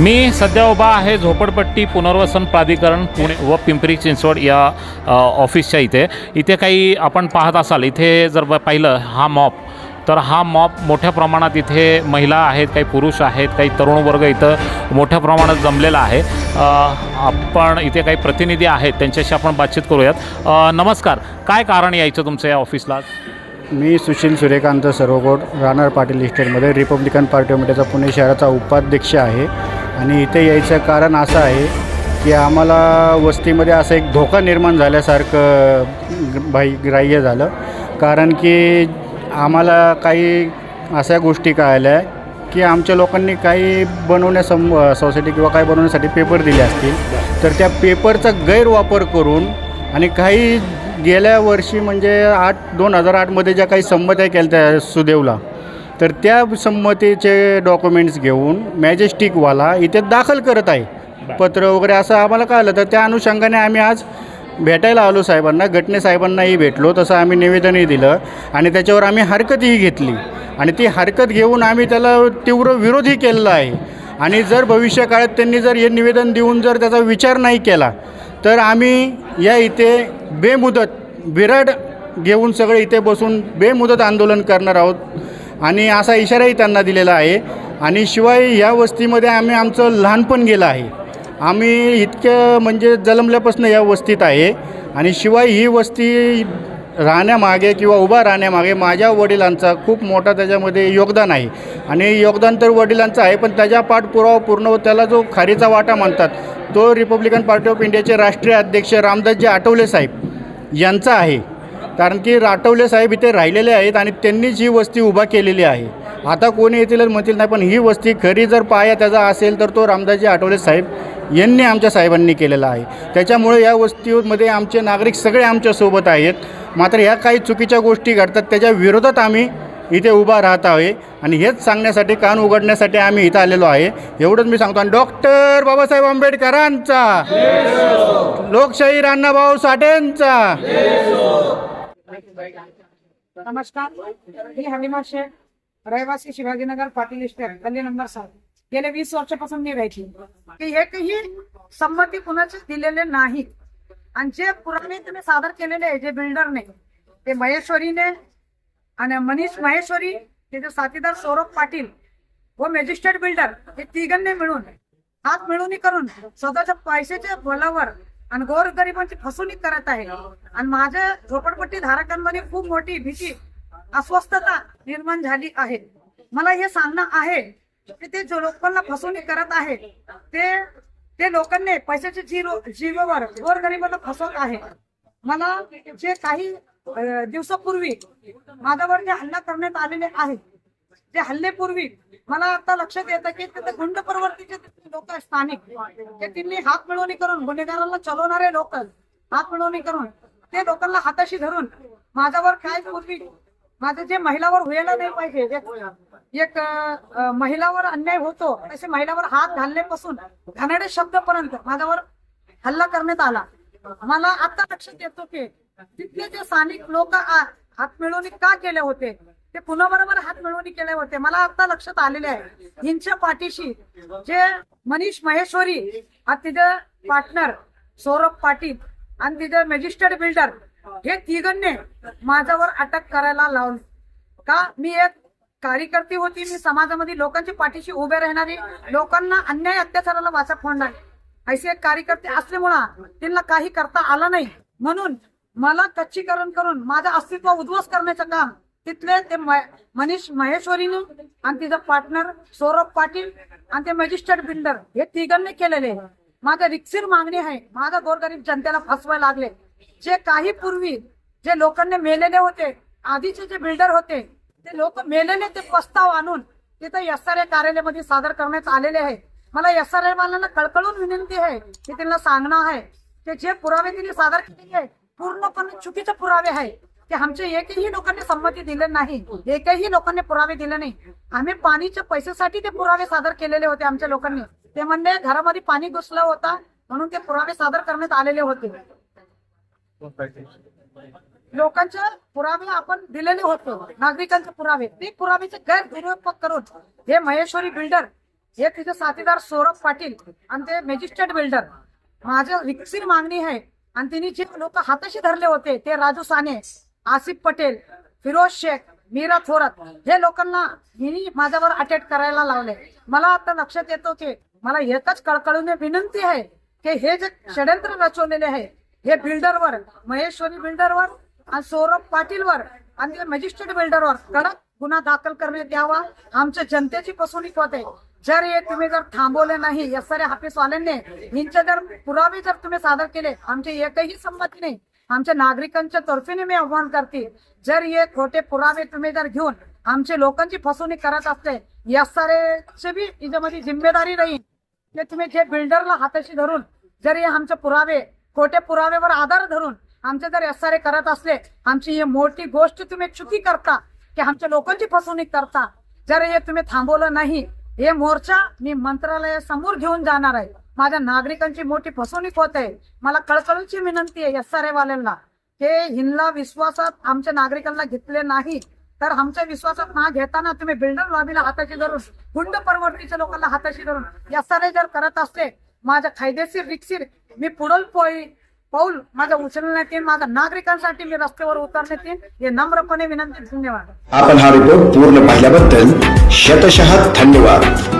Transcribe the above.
मी सध्या उभा आहे झोपडपट्टी पुनर्वसन प्राधिकरण पुणे व पिंपरी चिंचवड या ऑफिसच्या इथे. इथे काही आपण पाहत असाल इथे जर पाहिलं हा मॉप तर हा मॉप मोठ्या प्रमाणात इथे महिला आहेत काही पुरुष आहेत काही तरुण वर्ग इथं मोठ्या प्रमाणात जमलेला आहे. आपण इथे काही प्रतिनिधी आहेत त्यांच्याशी आपण बातचीत करूयात. नमस्कार काय कारण यायचं तुमचं या ऑफिसला मी सुशील सूर्यकांत सर्वकोट राहणार पाटील इस्टेटमध्ये रिपब्लिकन पार्टी ऑफ इंडियाचा पुणे शहराचा उपाध्यक्ष आहे. आणि इथे यायचं कारण असं आहे की आम्हाला वस्तीमध्ये असं एक धोका निर्माण झाल्यासारखं भाई ग्राह्य झालं. कारण की आम्हाला काही अशा गोष्टी कळाल्या की आमच्या लोकांनी काही बनवण्यासम सोसायटी किंवा काही बनवण्यासाठी पेपर दिले असतील. तर त्या पेपरचा गैरवापर करून आणि काही गेल्या वर्षी म्हणजे आठ दोन हजार आठमध्ये ज्या काही संमत्या केल्या त्या सुदेवला तर त्या संमतीचे डॉक्युमेंट्स घेऊन मॅजेस्टिकवाला इथे दाखल करत आहे. पत्र वगैरे असं आम्हाला कळलं तर त्या अनुषंगाने आम्ही आज भेटायला आलो साहेबांना घटने साहेबांनाही भेटलो तसं आम्ही निवेदनही दिलं आणि त्याच्यावर आम्ही हरकतही घेतली. आणि ती हरकत घेऊन आम्ही त्याला तीव्र विरोधही केलेला आहे. आणि जर भविष्य काळात त्यांनी जर हे निवेदन देऊन जर त्याचा विचार नाही केला तर आम्ही या इथे बेमुदत विराड घेऊन सगळे इथे बसून बेमुदत आंदोलन करणार आहोत. आणि असा इशाराही त्यांना दिलेला आहे. आणि शिवाय ह्या वस्तीमध्ये आम्ही आमचं लहानपण गेलं आहे. आम्ही इतकं म्हणजे जलमल्यापासून या वस्तीत आहे. आणि शिवाय ही वस्ती राहण्यामागे किंवा उभा राहण्यामागे माझ्या वडिलांचा खूप मोठा त्याच्यामध्ये योगदान आहे. आणि योगदान तर वडिलांचं आहे पण त्याच्या पाठपुरावा पूर्ण त्याला जो खारीचा वाटा म्हणतात तो रिपब्लिकन पार्टी ऑफ इंडियाचे राष्ट्रीय अध्यक्ष रामदासजी आठवले साहेब यांचा आहे. कारण की राठवले साहेब इथे राहिलेले आहेत आणि त्यांनीच ही वस्ती उभा केलेली आहे. आता कोणी येतील म्हणतील नाही पण ही वस्ती खरी जर पाया त्याचा असेल तर तो रामदासजी आठवले साहेब यांनी आमच्या साहेबांनी केलेला आहे. त्याच्यामुळे या वस्तीमध्ये आमचे नागरिक सगळे आमच्यासोबत आहेत. मात्र ह्या काही चुकीच्या गोष्टी घडतात त्याच्या विरोधात आम्ही इथे उभा राहत आहे आणि हेच सांगण्यासाठी कान उघडण्यासाठी आम्ही इथं आलेलो आहे. एवढंच मी सांगतो. आणि डॉक्टर बाबासाहेब आंबेडकरांचा लोकशाही अण्णाभाऊ साठेंचा नमस्कार. मी हनीमा शेख रहिवासी शिवाजीनगर पाटील इस्टेट गल्ली नंबर सात. गेले वीस वर्षापासून मी राहायची की एकही संमती कुणाचे दिलेले नाहीत आणि जे पुराणे तुम्ही सादर केलेले आहे जे बिल्डरने ते महेश्वरीने आणि मनीष महेश्वरी त्याचे साथीदार सौरभ पाटील व मॅजिस्ट्रेट बिल्डर हे तिघांनी मिळून हात मिळून करून स्वतःच्या पैशाच्या बलावर आणि गोरगरिबांची फसवणूक करत आहे. आणि माझ्या झोपडपट्टी धारकांमध्ये खूप मोठी भीती अस्वस्थता निर्माण झाली आहे. मला हे सांगणं आहे की ते जो लोकांना फसवणूक करत आहे ते ते लोकांनी पैशाच्या जीरो जीवावर गोरगरिबांना फसवत आहे. मला जे काही दिवसापूर्वी माझ्यावर जे हल्ला करण्यात आलेले आहे ते हल्लेपूर्वी मला आता लक्षात येतं की तिथे गुंड प्रवर्तीचे लोक स्थानिक. ते त्यांनी हात मिळवणी करून गुन्हेगारांना चलवणारे लोक हात मिळवणी करून ते लोकांना हाताशी धरून माझ्यावर काय पूर्वी माझं जे महिलावर व्हायला नाही पाहिजे एक- महिलावर अन्याय होतो तसे महिलावर हात घालण्यापासून घाणेरडे शब्दपर्यंत माझ्यावर हल्ला करण्यात आला. मला आता लक्षात येतो की तिथले जे स्थानिक लोक हात मिळवणी का केले होते? ते पुन्हा बरोबर हात मिळवणी केले होते. मला आता लक्षात आलेले आहे. हिंच्या पाठीशी जे मनीष महेश्वरी तिथे पार्टनर सौरभ पाटील आणि तिथे मॅजिस्ट्रेट बिल्डर हे तिघांनी माझ्यावर अटक करायला लावली. का? मी एक कार्यकर्ती होती. मी समाजामध्ये लोकांची पाठीशी उभे राहणारी. लोकांना अन्याय अत्याचाराला वाचा फोडणार ऐसे एक कार्यकर्ते असल्यामुळं त्यांना काही करता आलं नाही. म्हणून मला कच्चीकरण करून माझं अस्तित्व उद्ध्वस्त करण्याचं काम तिथले ते म- मनीष महेश्वरीने आणि तिचा पार्टनर सौरभ पाटील आणि ते मॅजिस्ट्रेट बिल्डर हे तिघांनी केलेले. आहे. माझं रिक्सिर मागणी आहे. माझा गोरगरीब जनतेला फसवायला लागले. जे काही पूर्वी जे लोकांनी मेलेले होते आधीचे जे बिल्डर होते ते लोक मेलेले ते प्रस्ताव आणून तिथं एस आर ए कार्यालयामध्ये सादर करण्यात आलेले आहे. मला एस आर वाल्यांना कळकळून विनंती आहे की त्यांना सांगणं आहे. की जे पुरावे तिने सादर केलेले आहे पूर्णपणे चुकीचे पुरावे आहे. की आमच्या एकही लोकांनी संमती दिली नाही एकही लोकांनी पुरावे दिले नाही. आम्ही पाणीच्या पैशासाठी ते पुरावे सादर केलेले होते आमच्या लोकांनी. ते म्हणले घरामध्ये पाणी घुसलं होता म्हणून ते पुरावे सादर करण्यात आलेले होते. लोकांचे पुरावे आपण दिलेले होतो नागरिकांचे पुरावे. ते पुराव्याचे गैरदुरुपयोग करून हे महेश्वरी बिल्डर हे तिथे साथीदार सौरभ पाटील आणि ते मॅजिस्ट्रेट बिल्डर माझं विकसित मागणी आहे. आणि तिने जे लोक हाताशी धरले होते ते राजू साने आसिफ पटेल फिरोज शेख मीरा थोरात हे लोकांना हिनी माझ्यावर अटॅक करायला लावले. मला आता लक्षात येतो की मला एकच कळकळून विनंती आहे की हे जे षडयंत्र रचवलेले आहे हे बिल्डरवर महेश्वरी बिल्डरवर आणि सौरभ पाटीलवर आणि मॅजिस्ट्रेट बिल्डरवर कडक गुन्हा दाखल करण्यात यावा आमच्या जनतेची फसवणूक होते. जर हे तुम्ही जर थांबवले नाही या सारे हाफिसवाल्यांनी यांचे जर पुरावे जर तुम्ही सादर केले आमची एकही संमती नाही. आमच्या नागरिकांच्या तर्फेने मी आव्हान करते जर हे खोटे पुरावे तुम्ही जर घेऊन आमच्या लोकांची फसवणूक करत असते या सारेची बी याच्यामध्ये जिम्मेदारी राहील. ते तुम्ही जे बिल्डरला हाताशी धरून जर हे आमचे पुरावे खोटे पुरावेवर आधार धरून आमचे जर एस करत असले आमची ही मोठी गोष्ट तुम्ही चुकी करता की आमच्या लोकांची फसवणूक करता जर हे तुम्ही थांबवलं नाही हे मोर्चा मी मंत्रालयासमोर घेऊन जाणार आहे. माझ्या नागरिकांची मोठी फसवणूक होत आहे. मला कळकळूची विनंती आहे एस आर वाल्यांना हे हिंदला विश्वासात आमच्या नागरिकांना घेतले नाही. तर आमच्या विश्वासात ना घेताना तुम्ही बिल्डर लॉबीला हाताशी धरून गुंड परवडतीच्या लोकांना हाताशी धरून एस आर जर करत असते माझ्या कायदेशीर रिक्सीर मी पुढल पोई पाऊल माझ्या उचलण्यात येईल माझ्या नागरिकांसाठी मी रस्त्यावर उतरण्यात येईल हे नम्रपणे विनंती धन्यवाद. आपण हा रिपोर्ट पूर्ण पाहिल्याबद्दल शतशः धन्यवाद.